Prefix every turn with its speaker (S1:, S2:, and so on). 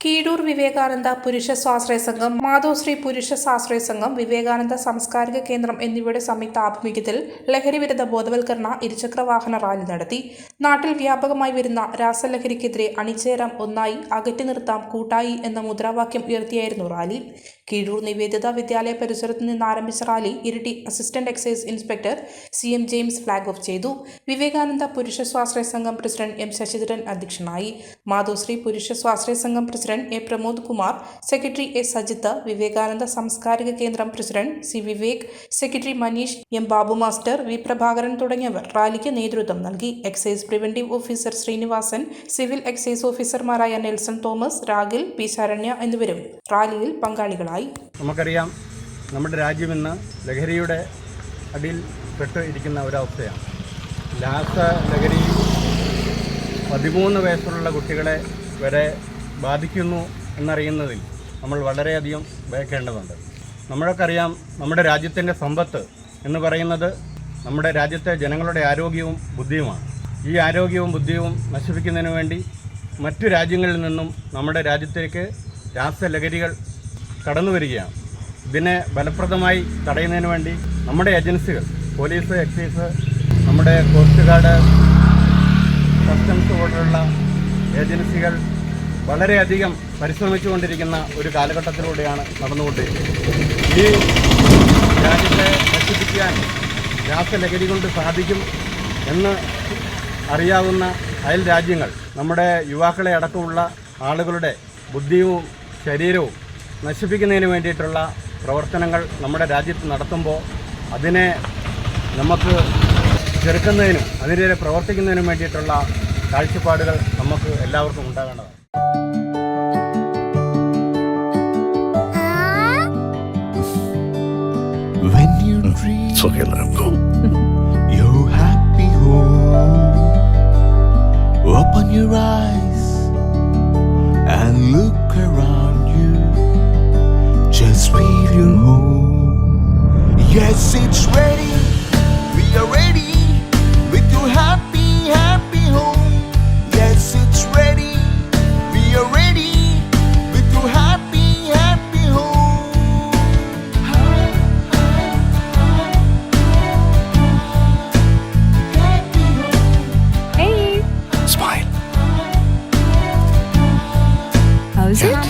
S1: കീഴൂർ വിവേകാനന്ദ പുരുഷ സ്വാശ്രയ സംഘം മാധവശ്രീ പുരുഷ സ്വാശ്രയ സംഘം വിവേകാനന്ദ സാംസ്കാരിക കേന്ദ്രം എന്നിവയുടെ സംയുക്ത ആഭിമുഖ്യത്തിൽ ലഹരിവിരുദ്ധ ബോധവൽക്കരണ ഇരുചക്ര വാഹന റാലി നടത്തി. നാട്ടിൽ വ്യാപകമായി വരുന്ന രാസലഹരിക്കെതിരെ അണിചേരാം ഒന്നായി അകറ്റി നിർത്താം കൂട്ടായി എന്ന മുദ്രാവാക്യം ഉയർത്തിയായിരുന്നു റാലി. കീഴൂർ നിവേദിത വിദ്യാലയ പരിസരത്ത് നിന്ന് ആരംഭിച്ച rally Iritty assistant excise inspector C M James flag off ചെയ്തു. വിവേകാനന്ദ പുരുഷ സ്വാശ്രയ സംഘം പ്രസിഡന്റ് എം ശശിധരൻ അധ്യക്ഷനായി. മാധവശ്രീ പുരുഷ സ്വാശ്രയ സംഘം president A Pramod Kumar secretary A Sajith Vivekananda സാംസ്കാരിക കേന്ദ്രം president C Vivek secretary Maneesh M Babu master V Prabhakaran തുടങ്ങിയവർ റാലിക്ക് നേതൃത്വം നൽകി. Excise preventive officer Srinivasan civil excise ഓഫീസർമാരായ Nelson Thomas Ragil P Saranya എന്നിവരും റാലിയിൽ പങ്കാളികളായി.
S2: നമുക്കറിയാം നമ്മുടെ രാജ്യം ഇന്ന് ലഹരിയുടെ അടിയിൽ പെട്ട് ഇരിക്കുന്ന ഒരവസ്ഥയാണ്. ലാസ ലഹരി പതിമൂന്ന് വയസ്സുള്ള കുട്ടികളെ വരെ ബാധിക്കുന്നു എന്നറിയുന്നതിൽ നമ്മൾ വളരെയധികം ഭയക്കേണ്ടതുണ്ട്. നമ്മൾക്കറിയാം നമ്മുടെ രാജ്യത്തിന്റെ സമ്പത്ത് എന്ന് പറയുന്നത് നമ്മുടെ രാജ്യത്തെ ജനങ്ങളുടെ ആരോഗ്യവും ബുദ്ധിയുമാണ്. ഈ ആരോഗ്യവും ബുദ്ധിയും നശിപ്പിക്കുന്നതിന് വേണ്ടി മറ്റു രാജ്യങ്ങളിൽ നിന്നും നമ്മുടെ രാജ്യത്തേക്ക് രാസലഹരികൾ കടന്നു വരികയാണ്. ഇതിനെ ഫലപ്രദമായി തടയുന്നതിന് വേണ്ടി നമ്മുടെ ഏജൻസികൾ പോലീസ് എക്സൈസ് നമ്മുടെ കോസ്റ്റ് ഗാർഡ് പോലുള്ള ഏജൻസികൾ വളരെയധികം പരിശ്രമിച്ചുകൊണ്ടിരിക്കുന്ന ഒരു കാലഘട്ടത്തിലൂടെയാണ് നടന്നുകൊണ്ടിരിക്കുന്നത്. ഈ രാജ്യത്തെ നശിപ്പിക്കാൻ രാസലഹരി കൊണ്ട് സാധിക്കും എന്ന് അറിയാവുന്ന അയൽ രാജ്യങ്ങൾ നമ്മുടെ യുവാക്കളെ അടക്കമുള്ള ആളുകളുടെ ബുദ്ധിയും ശരീരവും നശിപ്പിക്കുന്നതിന് വേണ്ടിയിട്ടുള്ള പ്രവർത്തനങ്ങൾ നമ്മുടെ രാജ്യത്ത് നടത്തുമ്പോൾ അതിനെ നമുക്ക് ചെറുക്കുന്നതിനും അതിനെതിരെ പ്രവർത്തിക്കുന്നതിനും വേണ്ടിയിട്ടുള്ള കാഴ്ചപ്പാടുകൾ നമുക്ക് എല്ലാവർക്കും ഉണ്ടാകേണ്ടതാണ്
S3: When you dream
S4: It's okay, let him go.
S3: your happy home, open your eyes and look around you. Just feel your home. Yes, it's ready.